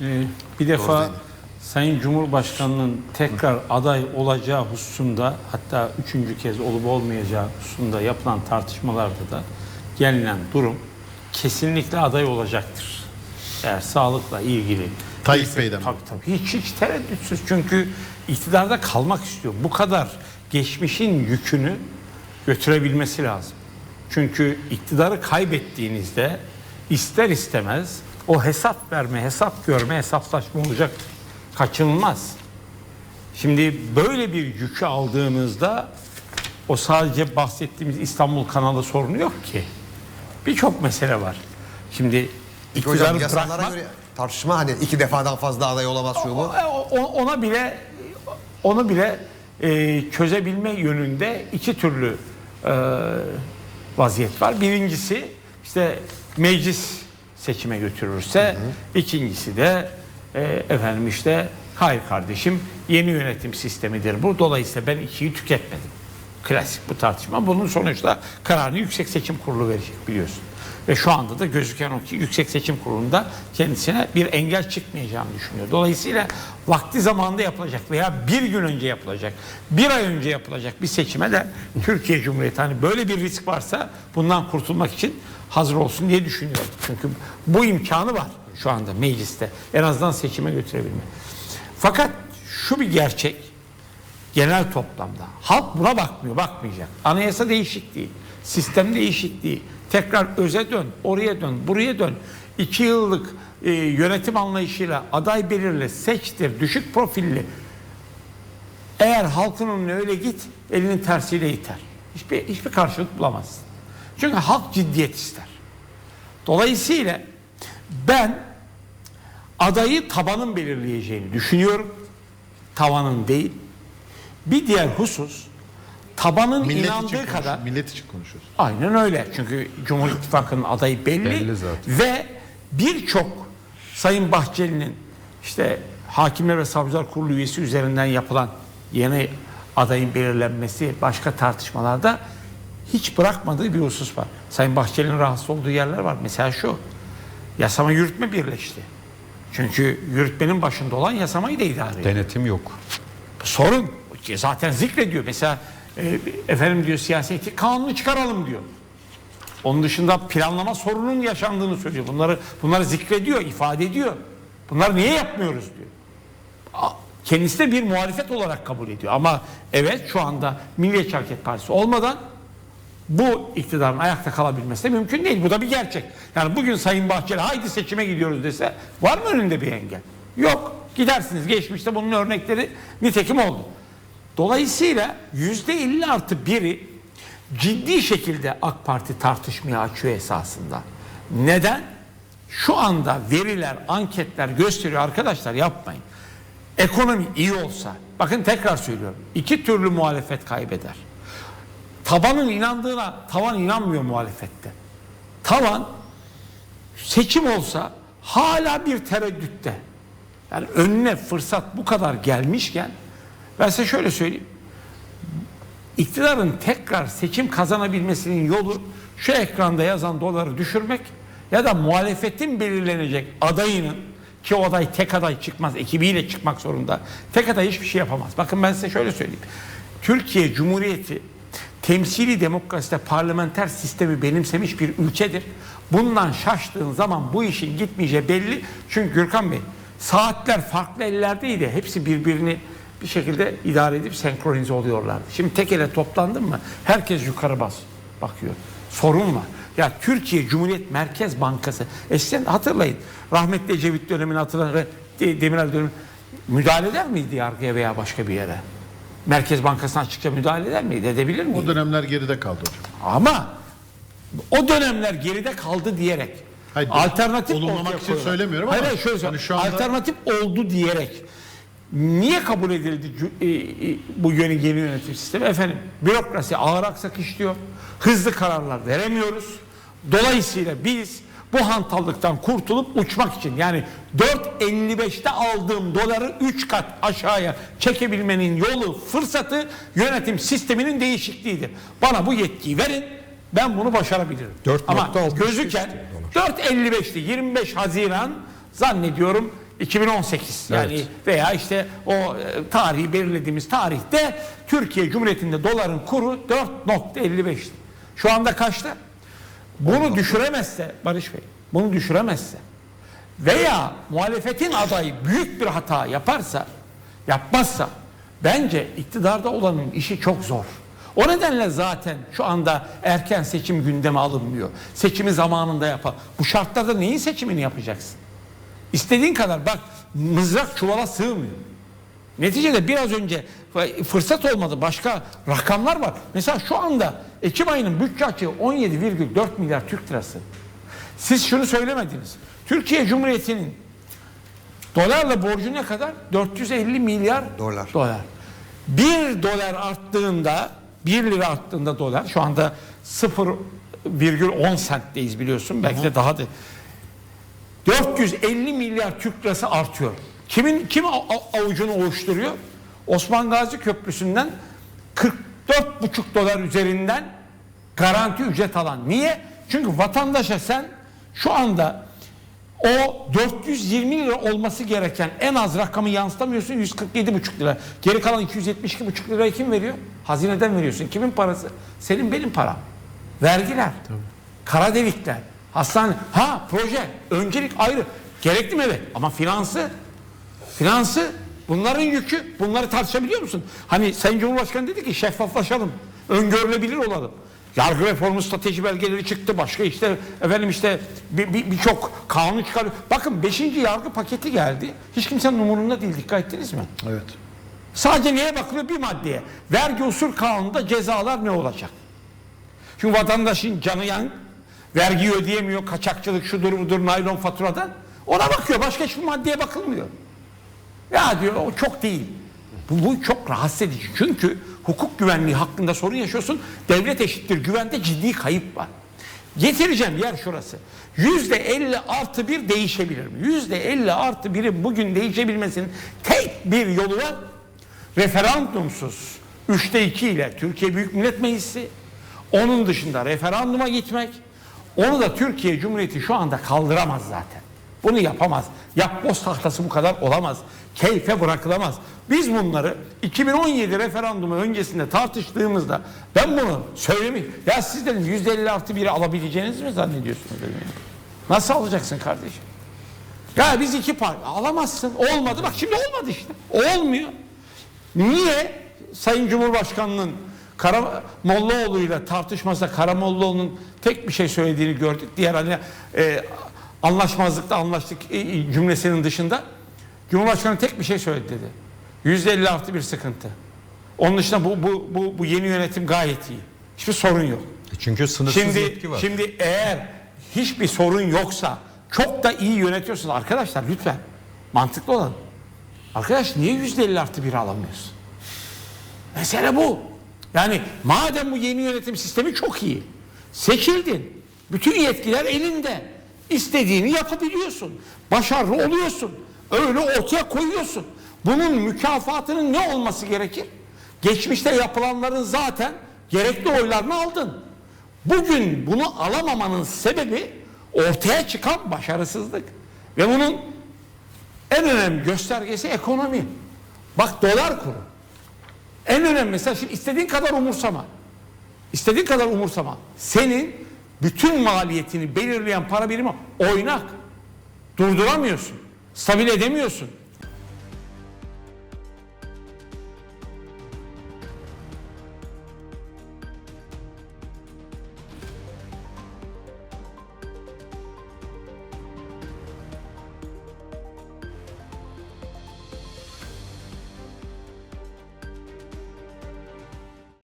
Ee, bir defa Sayın Cumhurbaşkanı'nın tekrar aday olacağı hususunda hatta üçüncü kez olup olmayacağı hususunda yapılan tartışmalarda da gelinen durum kesinlikle aday olacaktır. Eğer sağlıkla ilgili Tayyip Bey'den? Tabii tabii hiç hiç tereddütsüz çünkü iktidarda kalmak istiyor. Bu kadar geçmişin yükünü götürebilmesi lazım. Çünkü iktidarı kaybettiğinizde ister istemez o hesap verme, hesap görme, hesaplaşma olacaktır. Kaçınılmaz. Şimdi böyle bir yükü aldığınızda o sadece bahsettiğimiz İstanbul kanalı sorunu yok ki. Birçok mesele var. Şimdi hocam iktidarı yasalara bırakmak göre tartışma hani iki defadan fazla aday olamaz şu bu. ona bile onu bile e, çözebilme yönünde iki türlü e, vaziyet var. Birincisi işte meclis seçime götürürse, ikincisi de e, efendim işte hayır kardeşim yeni yönetim sistemidir bu. Dolayısıyla ben ikiyi tüketmedim. Klasik bu tartışma. Bunun sonuçta kararını Yüksek Seçim Kurulu verecek biliyorsun. Ve şu anda da gözüken o ki Yüksek Seçim Kurulu'nda kendisine bir engel çıkmayacağını düşünüyor. Dolayısıyla vakti zamanında yapılacak veya bir gün önce yapılacak, bir ay önce yapılacak bir seçime de Türkiye Cumhuriyeti hani böyle bir risk varsa bundan kurtulmak için hazır olsun diye düşünüyorum. Çünkü bu imkanı var şu anda mecliste. En azından seçime götürebilme. Fakat şu bir gerçek, genel toplamda. Halk buna bakmıyor, bakmayacak. Anayasa değişikliği, sistem değişikliği, tekrar öze dön, oraya dön, buraya dön. İki yıllık e, yönetim anlayışıyla aday belirle, seçtir, düşük profilli. Eğer halkın önüne öyle git, elinin tersiyle iter. Hiçbir, hiçbir karşılık bulamazsın. Çünkü halk ciddiyet ister. Dolayısıyla ben adayı tabanın belirleyeceğini düşünüyorum. Tavanın değil. Bir diğer husus tabanın Millet inandığı kadar millet için konuşuyoruz. aynen öyle. Çünkü Cumhur İttifakı'nın adayı belli, Belli zaten. ve birçok Sayın Bahçeli'nin işte Hakimler ve Savcılar Kurulu üyesi üzerinden yapılan yeni adayın belirlenmesi başka tartışmalarda hiç bırakmadığı bir husus var. Sayın Bahçeli'nin rahatsız olduğu yerler var. Mesela şu. Yasama yürütme birleşti. Çünkü yürütmenin başında olan yasamayı da idare ediyor. Denetim yok. Sorun zaten zikrediyor. Mesela e, efendim diyor siyaseti kanunu çıkaralım diyor. Onun dışında planlama sorunun yaşandığını söylüyor. Bunları bunları zikrediyor, ifade ediyor. Bunları niye yapmıyoruz diyor. Kendisi de bir muhalefet olarak kabul ediyor. Ama evet şu anda Milliyetçi Hareket Partisi olmadan bu iktidarın ayakta kalabilmesi de mümkün değil. Bu da bir gerçek. Yani bugün Sayın Bahçeli haydi seçime gidiyoruz dese var mı önünde bir engel? Yok. Gidersiniz. Geçmişte bunun örnekleri nitekim oldu. Dolayısıyla yüzde 50 artı biri ciddi şekilde AK Parti tartışmaya açıyor esasında. Neden? Şu anda veriler, anketler gösteriyor arkadaşlar yapmayın. Ekonomi iyi olsa, bakın tekrar söylüyorum, iki türlü muhalefet kaybeder. Tabanın inandığına tavan inanmıyor muhalefette. Tavan seçim olsa hala bir tereddütte. Yani önüne fırsat bu kadar gelmişken ben size şöyle söyleyeyim. İktidarın tekrar seçim kazanabilmesinin yolu şu ekranda yazan doları düşürmek ya da muhalefetin belirlenecek adayının ki o aday tek aday çıkmaz ekibiyle çıkmak zorunda. Tek aday hiçbir şey yapamaz. Bakın ben size şöyle söyleyeyim. Türkiye Cumhuriyeti temsili demokraside parlamenter sistemi benimsemiş bir ülkedir. Bundan şaştığın zaman bu işin gitmeyeceği belli. Çünkü Gürkan Bey saatler farklı ellerdeydi. Hepsi birbirini bir şekilde idare edip senkronize oluyorlardı. Şimdi tek ele toplandın mı herkes yukarı bas bakıyor. Sorun var. Ya Türkiye Cumhuriyet Merkez Bankası eskiden hatırlayın rahmetli Ecevit dönemini hatırlayın De- Demirel dönemi müdahale eder miydi yargıya veya başka bir yere? Merkez Bankası'na açıkça müdahale eder miydi? Edebilir miydi? O dönemler geride kaldı hocam. Ama o dönemler geride kaldı diyerek Hayır, alternatif olumlamak için söylemiyorum hayır, ama hayır, şöyle hani söyleyeyim. şu anda- alternatif oldu diyerek niye kabul edildi e, e, bu yeni yeni yönetim sistemi? Efendim bürokrasi ağır aksak işliyor. Hızlı kararlar veremiyoruz. Dolayısıyla biz bu hantallıktan kurtulup uçmak için yani 4.55'te aldığım doları 3 kat aşağıya çekebilmenin yolu fırsatı yönetim sisteminin değişikliğidir. Bana bu yetkiyi verin ben bunu başarabilirim. 4.63 Ama gözüken 4.55'ti 25 Haziran zannediyorum 2018 yani veya işte o e, tarihi belirlediğimiz tarihte Türkiye Cumhuriyeti'nde doların kuru 4.55'ti. Şu anda kaçta? Bunu düşüremezse Barış Bey, bunu düşüremezse veya muhalefetin adayı büyük bir hata yaparsa, yapmazsa bence iktidarda olanın işi çok zor. O nedenle zaten şu anda erken seçim gündeme alınmıyor. Seçimi zamanında yapar. Bu şartlarda neyin seçimini yapacaksın? İstediğin kadar bak mızrak çuvala sığmıyor. Neticede biraz önce fırsat olmadı başka rakamlar var. Mesela şu anda Ekim ayının bütçe açığı 17,4 milyar Türk lirası. Siz şunu söylemediniz. Türkiye Cumhuriyeti'nin dolarla borcu ne kadar? 450 milyar Dolar. dolar. 1 dolar arttığında 1 lira arttığında dolar şu anda 0,10 centteyiz biliyorsun. Belki de daha da 450 milyar Türk lirası artıyor. Kimin kim avucunu ovuşturuyor? Osman Gazi Köprüsü'nden 44,5 dolar üzerinden garanti ücret alan. Niye? Çünkü vatandaşa sen şu anda o 420 lira olması gereken en az rakamı yansıtamıyorsun 147,5 lira. Geri kalan 272,5 lirayı kim veriyor? Hazineden veriyorsun. Kimin parası? Senin benim param. Vergiler. Kara delikler. Hastane. Ha proje. Öncelik ayrı. Gerekli mi? Evet. Ama finansı Finansı bunların yükü. Bunları tartışabiliyor musun? Hani Sayın Cumhurbaşkanı dedi ki şeffaflaşalım. Öngörülebilir olalım. Yargı reformu strateji belgeleri çıktı. Başka işte efendim işte bir- bir- birçok kanun çıkarıyor. Bakın 5. yargı paketi geldi. Hiç kimsenin umurunda değil. Dikkat ettiniz mi? Evet. Sadece neye bakılıyor? Bir maddeye. Vergi usul kanununda cezalar ne olacak? Çünkü vatandaşın canı yan, vergiyi ödeyemiyor, kaçakçılık şudur budur, naylon faturadan. Ona bakıyor, başka hiçbir maddeye bakılmıyor. Ya diyor o çok değil. Bu, bu çok rahatsız edici. Çünkü hukuk güvenliği hakkında sorun yaşıyorsun. Devlet eşittir güvende ciddi kayıp var. Getireceğim yer şurası. Yüzde elli artı bir değişebilir mi? Yüzde elli artı birin bugün değişebilmesinin tek bir yolu var. Referandumsuz üçte iki ile Türkiye Büyük Millet Meclisi onun dışında referanduma gitmek onu da Türkiye Cumhuriyeti şu anda kaldıramaz zaten. Bunu yapamaz. Yapboz tahtası bu kadar olamaz. Keyfe bırakılamaz. Biz bunları 2017 referandumu öncesinde tartıştığımızda ben bunu söylemiş. Ya siz dedim %50 artı biri alabileceğinizi mi zannediyorsunuz dedim. ya. Nasıl alacaksın kardeşim? Ya biz iki parti alamazsın. Olmadı. Bak şimdi olmadı işte. Olmuyor. Niye Sayın Cumhurbaşkanı'nın Karamollaoğlu'yla tartışmasında Karamollaoğlu'nun tek bir şey söylediğini gördük. Diğer hani e, anlaşmazlıkta anlaştık e, e, cümlesinin dışında Cumhurbaşkanı tek bir şey söyledi dedi. Yüzde elli artı bir sıkıntı. Onun dışında bu, bu, bu, bu yeni yönetim gayet iyi. Hiçbir sorun yok. Çünkü sınırsız Şimdi, yetki var. şimdi eğer hiçbir sorun yoksa çok da iyi yönetiyorsunuz arkadaşlar lütfen mantıklı olun. Arkadaş niye yüzde elli artı bir alamıyorsun? Mesele bu. Yani madem bu yeni yönetim sistemi çok iyi. Seçildin. Bütün yetkiler elinde. İstediğini yapabiliyorsun. Başarılı oluyorsun. Öyle ortaya koyuyorsun. Bunun mükafatının ne olması gerekir? Geçmişte yapılanların zaten gerekli oylarını aldın. Bugün bunu alamamanın sebebi ortaya çıkan başarısızlık. Ve bunun en önemli göstergesi ekonomi. Bak dolar kuru. En önemli mesela şimdi istediğin kadar umursama. İstediğin kadar umursama. Senin bütün maliyetini belirleyen para birimi oynak. Durduramıyorsun. Stabil edemiyorsun.